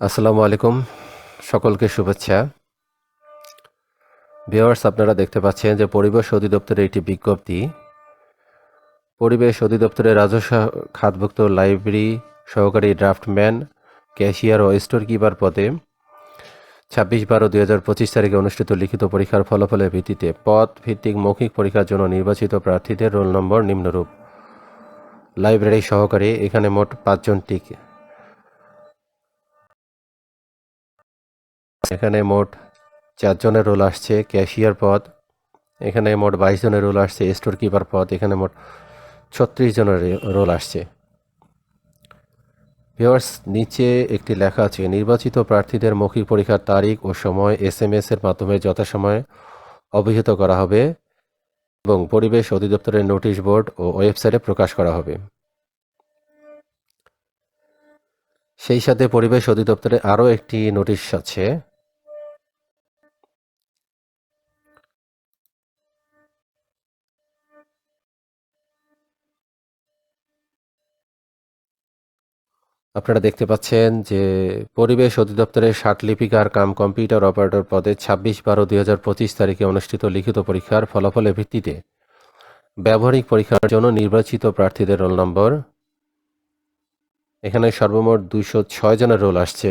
আসসালামু আলাইকুম। সকলকে শুভেচ্ছা। ভিওয়ার্স আপনারা দেখতে পাচ্ছেন যে পরিবেশ অধিদপ্তরের একটি বিজ্ঞপ্তি। পরিবেশ অধিদপ্তরের রাজস্ব খাতভুক্ত লাইব্রেরি সহকারী ড্রাফটম্যান, ক্যাশিয়ার ও স্টোর কিপার পদে ছাব্বিশ বারো দুই হাজার পঁচিশ তারিখে অনুষ্ঠিত লিখিত পরীক্ষার ফলাফলের ভিত্তিতে পদ ভিত্তিক মৌখিক পরীক্ষার জন্য নির্বাচিত প্রার্থীদের রোল নম্বর নিম্নরূপ। লাইব্রেরি সহকারী, এখানে মোট পাঁচজন টিক। এখানে মোট চারজনের রোল আসছে ক্যাশিয়ার পদ। এখানে মোট বাইশ জনের রোল আসছে স্টোর কিপার পদ। এখানে মোট ছত্রিশ জনের রোল আসছে। ভিওয়ার্স নিচে একটি লেখা আছে, নির্বাচিত প্রার্থীদের মৌখিক পরীক্ষার তারিখ ও সময় এস এম এর মাধ্যমে যথাসময়ে অভিহিত করা হবে এবং পরিবেশ অধিদপ্তরের নোটিশ বোর্ড ও ওয়েবসাইটে প্রকাশ করা হবে। সেই সাথে পরিবেশ অধিদপ্তরে আরও একটি নোটিশ আছে আপনারা দেখতে পাচ্ছেন যে পরিবেশ অধিদপ্তরের ষাট লিপিকার কাম কম্পিউটার অপারেটর পদে ছাব্বিশ বারো দুই হাজার পঁচিশ তারিখে অনুষ্ঠিত লিখিত পরীক্ষার ফলাফলের ভিত্তিতে ব্যবহারিক পরীক্ষার জন্য নির্বাচিত প্রার্থীদের রোল নম্বর। এখানে সর্বমোট দুইশো ছয় জনের রোল আসছে।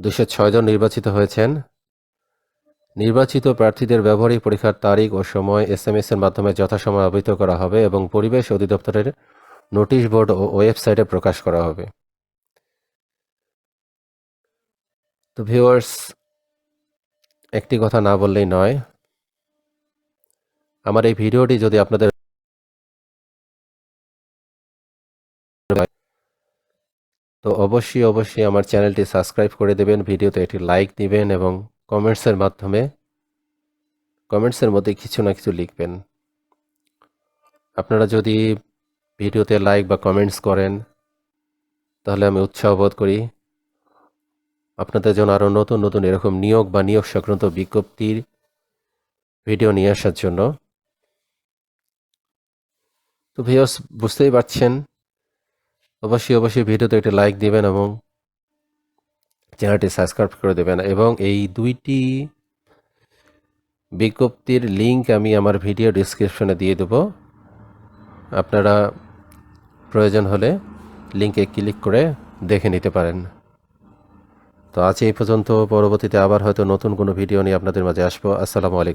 দুশো ছয় জন নির্বাচিত হয়েছেন। নির্বাচিত প্রার্থীদের ব্যবহারিক পরীক্ষার তারিখ ও সময় এস এম এর মাধ্যমে যথাসময় অবহিত করা হবে এবং পরিবেশ অধিদপ্তরের নোটিশ বোর্ড ও ওয়েবসাইটে প্রকাশ করা হবে। তো ভিউয়ার্স, একটি কথা না বললেই নয়, আমার এই ভিডিওটি যদি আপনাদের তো অবশ্যই অবশ্যই আমার চ্যানেলটি সাবস্ক্রাইব করে দেবেন, ভিডিওতে একটি লাইক দিবেন এবং কমেন্টসের মাধ্যমে, কমেন্টসের মধ্যে কিছু না কিছু লিখবেন। আপনারা যদি ভিডিওতে লাইক বা কমেন্টস করেন, তাহলে আমি উৎসাহ বোধ করি আপনাদের জন্য আরও নতুন নতুন এরকম নিয়োগ বা নিয়োগ সংক্রান্ত বিজ্ঞপ্তির ভিডিও নিয়ে আসার জন্য। তো ভিওস বুঝতেই পারছেন, অবশ্যই অবশ্যই ভিডিওতে একটি লাইক দেবেন এবং চ্যানেলটি সাবস্ক্রাইব করে দেবেন এবং এই দুইটি বিজ্ঞপ্তির লিঙ্ক আমি আমার ভিডিও ডিসক্রিপশনে দিয়ে দেব। আপনারা প্রয়োজন হলে লিঙ্কে ক্লিক করে দেখে নিতে পারেন। তো আজ এই পর্যন্ত, পরবর্তীতে আবার হয়তো নতুন কোনো ভিডিও নিয়ে আপনাদের মাঝে আসব। আসসালামু আলাইকুম।